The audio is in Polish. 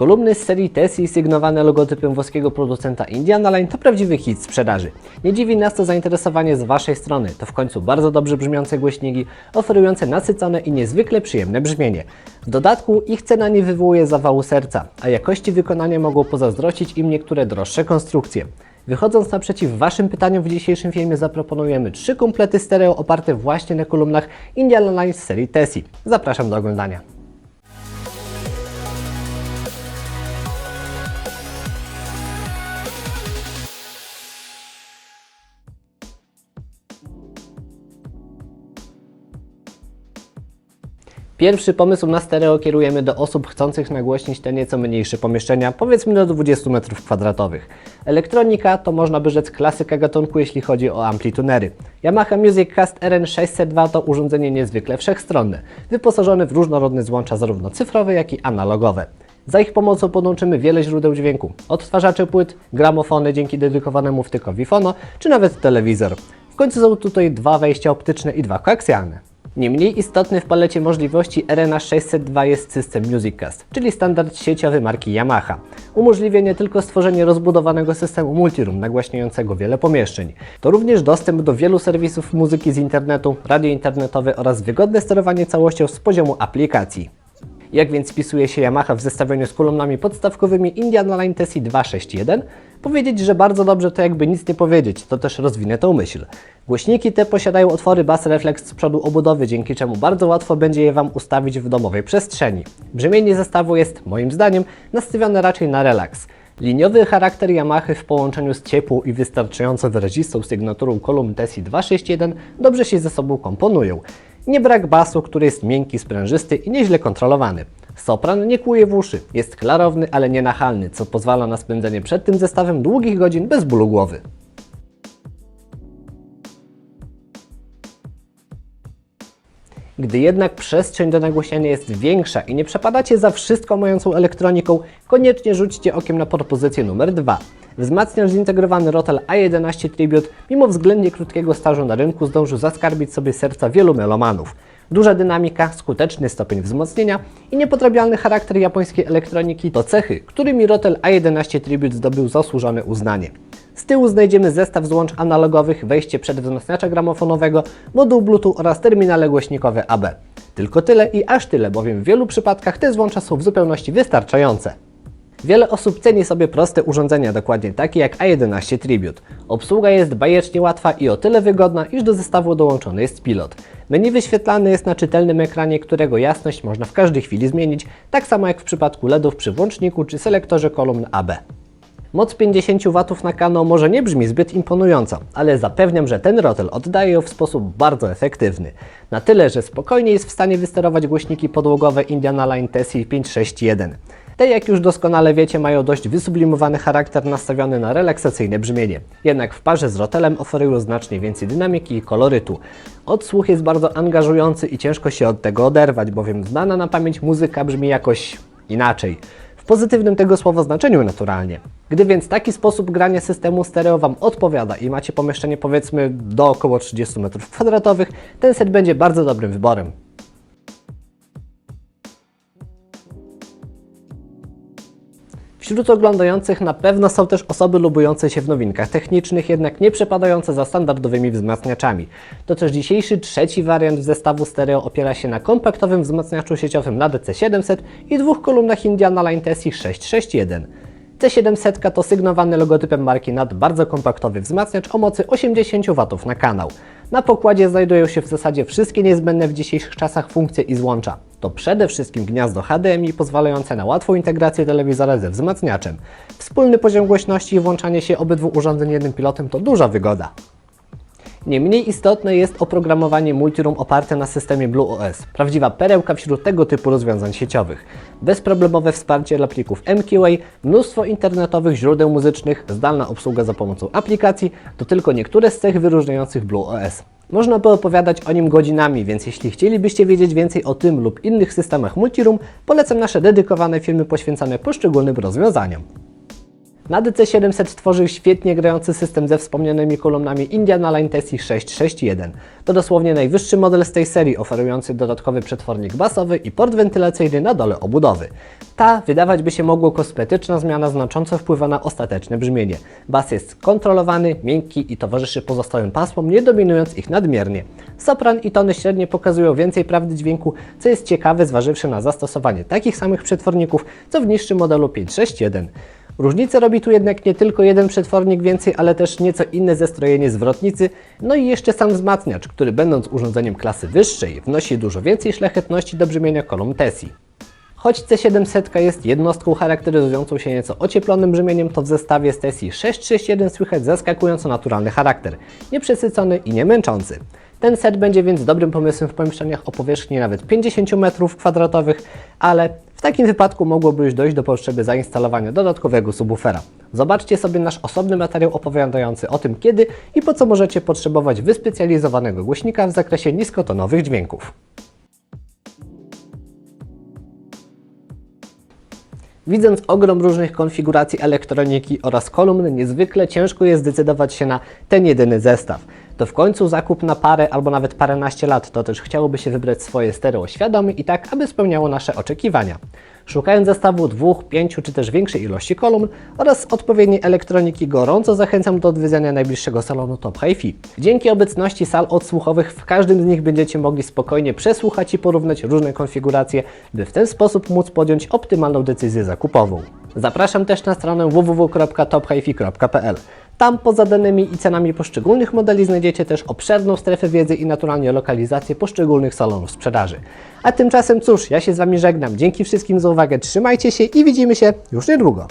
Kolumny z serii Tessie sygnowane logotypem włoskiego producenta Indiana Line to prawdziwy hit sprzedaży. Nie dziwi nas to zainteresowanie z Waszej strony. To w końcu bardzo dobrze brzmiące głośniki, oferujące nasycone i niezwykle przyjemne brzmienie. W dodatku ich cena nie wywołuje zawału serca, a jakości wykonania mogą pozazdrościć im niektóre droższe konstrukcje. Wychodząc naprzeciw Waszym pytaniom w dzisiejszym filmie zaproponujemy trzy komplety stereo oparte właśnie na kolumnach Indiana Line z serii Tessie. Zapraszam do oglądania. Pierwszy pomysł na stereo kierujemy do osób chcących nagłośnić te nieco mniejsze pomieszczenia, powiedzmy do 20 m2. Elektronika to można by rzec klasyka gatunku, jeśli chodzi o amplitunery. Yamaha Music Cast RN602 to urządzenie niezwykle wszechstronne, wyposażone w różnorodne złącza zarówno cyfrowe, jak i analogowe. Za ich pomocą podłączymy wiele źródeł dźwięku, odtwarzacze płyt, gramofony dzięki dedykowanemu wtykowi fono, czy nawet telewizor. W końcu są tutaj dwa wejścia optyczne i dwa koaksjalne. Nie mniej istotny w palecie możliwości RNA 602 jest system MusicCast, czyli standard sieciowy marki Yamaha. Umożliwia nie tylko stworzenie rozbudowanego systemu multiroom nagłaśniającego wiele pomieszczeń, to również dostęp do wielu serwisów muzyki z internetu, radio internetowe oraz wygodne sterowanie całością z poziomu aplikacji. Jak więc spisuje się Yamaha w zestawieniu z kolumnami podstawkowymi Indiana Line Tessie 261? Powiedzieć, że bardzo dobrze to jakby nic nie powiedzieć, to też rozwinę tą myśl. Głośniki te posiadają otwory Bass Reflex z przodu obudowy, dzięki czemu bardzo łatwo będzie je Wam ustawić w domowej przestrzeni. Brzmienie zestawu jest, moim zdaniem, nastawione raczej na relaks. Liniowy charakter Yamaha w połączeniu z ciepłą i wystarczająco wyrazistą sygnaturą kolumn Tessie 261 dobrze się ze sobą komponują. Nie brak basu, który jest miękki, sprężysty i nieźle kontrolowany. Sopran nie kłuje w uszy, jest klarowny, ale nie nachalny, co pozwala na spędzenie przed tym zestawem długich godzin bez bólu głowy. Gdy jednak przestrzeń do nagłośnienia jest większa i nie przepadacie za wszystko mającą elektroniką, koniecznie rzućcie okiem na propozycję numer 2. Wzmacniacz zintegrowany Rotel A11 Tribute, mimo względnie krótkiego stażu na rynku, zdążył zaskarbić sobie serca wielu melomanów. Duża dynamika, skuteczny stopień wzmocnienia i niepodrabialny charakter japońskiej elektroniki to cechy, którymi Rotel A11 Tribute zdobył zasłużone uznanie. Z tyłu znajdziemy zestaw złącz analogowych, wejście przedwzmacniacza gramofonowego, moduł Bluetooth oraz terminale głośnikowe AB. Tylko tyle i aż tyle, bowiem w wielu przypadkach te złącza są w zupełności wystarczające. Wiele osób ceni sobie proste urządzenia, dokładnie takie jak A11 Tribute. Obsługa jest bajecznie łatwa i o tyle wygodna, iż do zestawu dołączony jest pilot. Menu wyświetlane jest na czytelnym ekranie, którego jasność można w każdej chwili zmienić, tak samo jak w przypadku LEDów przy włączniku czy selektorze kolumn AB. Moc 50 W na kanał może nie brzmi zbyt imponująco, ale zapewniam, że ten rotel oddaje ją w sposób bardzo efektywny. Na tyle, że spokojnie jest w stanie wysterować głośniki podłogowe Indiana Line Tessie 561. Te, jak już doskonale wiecie, mają dość wysublimowany charakter nastawiony na relaksacyjne brzmienie. Jednak w parze z rotelem oferują znacznie więcej dynamiki i kolorytu. Odsłuch jest bardzo angażujący i ciężko się od tego oderwać, bowiem znana na pamięć muzyka brzmi jakoś inaczej. Pozytywnym tego słowa znaczeniu naturalnie. Gdy więc taki sposób grania systemu stereo Wam odpowiada i macie pomieszczenie powiedzmy do około 30 m2, ten set będzie bardzo dobrym wyborem. Wśród oglądających na pewno są też osoby lubujące się w nowinkach technicznych, jednak nie przepadające za standardowymi wzmacniaczami. To też dzisiejszy trzeci wariant zestawu stereo opiera się na kompaktowym wzmacniaczu sieciowym na DC700 i dwóch kolumnach Indiana Line Tessie 661. C700 to sygnowany logotypem marki NAD bardzo kompaktowy wzmacniacz o mocy 80 W na kanał. Na pokładzie znajdują się w zasadzie wszystkie niezbędne w dzisiejszych czasach funkcje i złącza. To przede wszystkim gniazdo HDMI pozwalające na łatwą integrację telewizora ze wzmacniaczem. Wspólny poziom głośności i włączanie się obydwu urządzeń jednym pilotem to duża wygoda. Nie mniej istotne jest oprogramowanie Multiroom oparte na systemie BlueOS. Prawdziwa perełka wśród tego typu rozwiązań sieciowych. Bezproblemowe wsparcie dla plików MQA, mnóstwo internetowych źródeł muzycznych, zdalna obsługa za pomocą aplikacji to tylko niektóre z cech wyróżniających BlueOS. Można by opowiadać o nim godzinami, więc jeśli chcielibyście wiedzieć więcej o tym lub innych systemach Multiroom, polecam nasze dedykowane filmy poświęcone poszczególnym rozwiązaniom. Na DC700 stworzył świetnie grający system ze wspomnianymi kolumnami Indiana Line Tessie 661. To dosłownie najwyższy model z tej serii, oferujący dodatkowy przetwornik basowy i port wentylacyjny na dole obudowy. Ta, wydawać by się mogło, kosmetyczna zmiana znacząco wpływa na ostateczne brzmienie. Bas jest kontrolowany, miękki i towarzyszy pozostałym pasmom, nie dominując ich nadmiernie. Sopran i tony średnie pokazują więcej prawdy dźwięku, co jest ciekawe zważywszy na zastosowanie takich samych przetworników, co w niższym modelu 561. Różnicę robi tu jednak nie tylko jeden przetwornik więcej, ale też nieco inne zestrojenie zwrotnicy, no i jeszcze sam wzmacniacz, który będąc urządzeniem klasy wyższej, wnosi dużo więcej szlachetności do brzmienia kolumn Tessie. Choć C700 jest jednostką charakteryzującą się nieco ocieplonym brzmieniem, to w zestawie z Tessie 661 słychać zaskakująco naturalny charakter, nieprzesycony i nie męczący. Ten set będzie więc dobrym pomysłem w pomieszczeniach o powierzchni nawet 50 m2, ale w takim wypadku mogłoby już dojść do potrzeby zainstalowania dodatkowego subwoofera. Zobaczcie sobie nasz osobny materiał opowiadający o tym, kiedy i po co możecie potrzebować wyspecjalizowanego głośnika w zakresie niskotonowych dźwięków. Widząc ogrom różnych konfiguracji elektroniki oraz kolumn, niezwykle ciężko jest zdecydować się na ten jedyny zestaw. To w końcu zakup na parę albo nawet paręnaście lat, to też chciałoby się wybrać swoje stereo świadomie i tak, aby spełniało nasze oczekiwania. Szukając zestawu dwóch, pięciu czy też większej ilości kolumn oraz odpowiedniej elektroniki gorąco zachęcam do odwiedzenia najbliższego salonu Top Hi-Fi. Dzięki obecności sal odsłuchowych w każdym z nich będziecie mogli spokojnie przesłuchać i porównać różne konfiguracje, by w ten sposób móc podjąć optymalną decyzję zakupową. Zapraszam też na stronę www.tophifi.pl. Tam poza danymi i cenami poszczególnych modeli znajdziecie też obszerną strefę wiedzy i naturalnie lokalizację poszczególnych salonów sprzedaży. A tymczasem cóż, ja się z Wami żegnam. Dzięki wszystkim za uwagę, trzymajcie się i widzimy się już niedługo.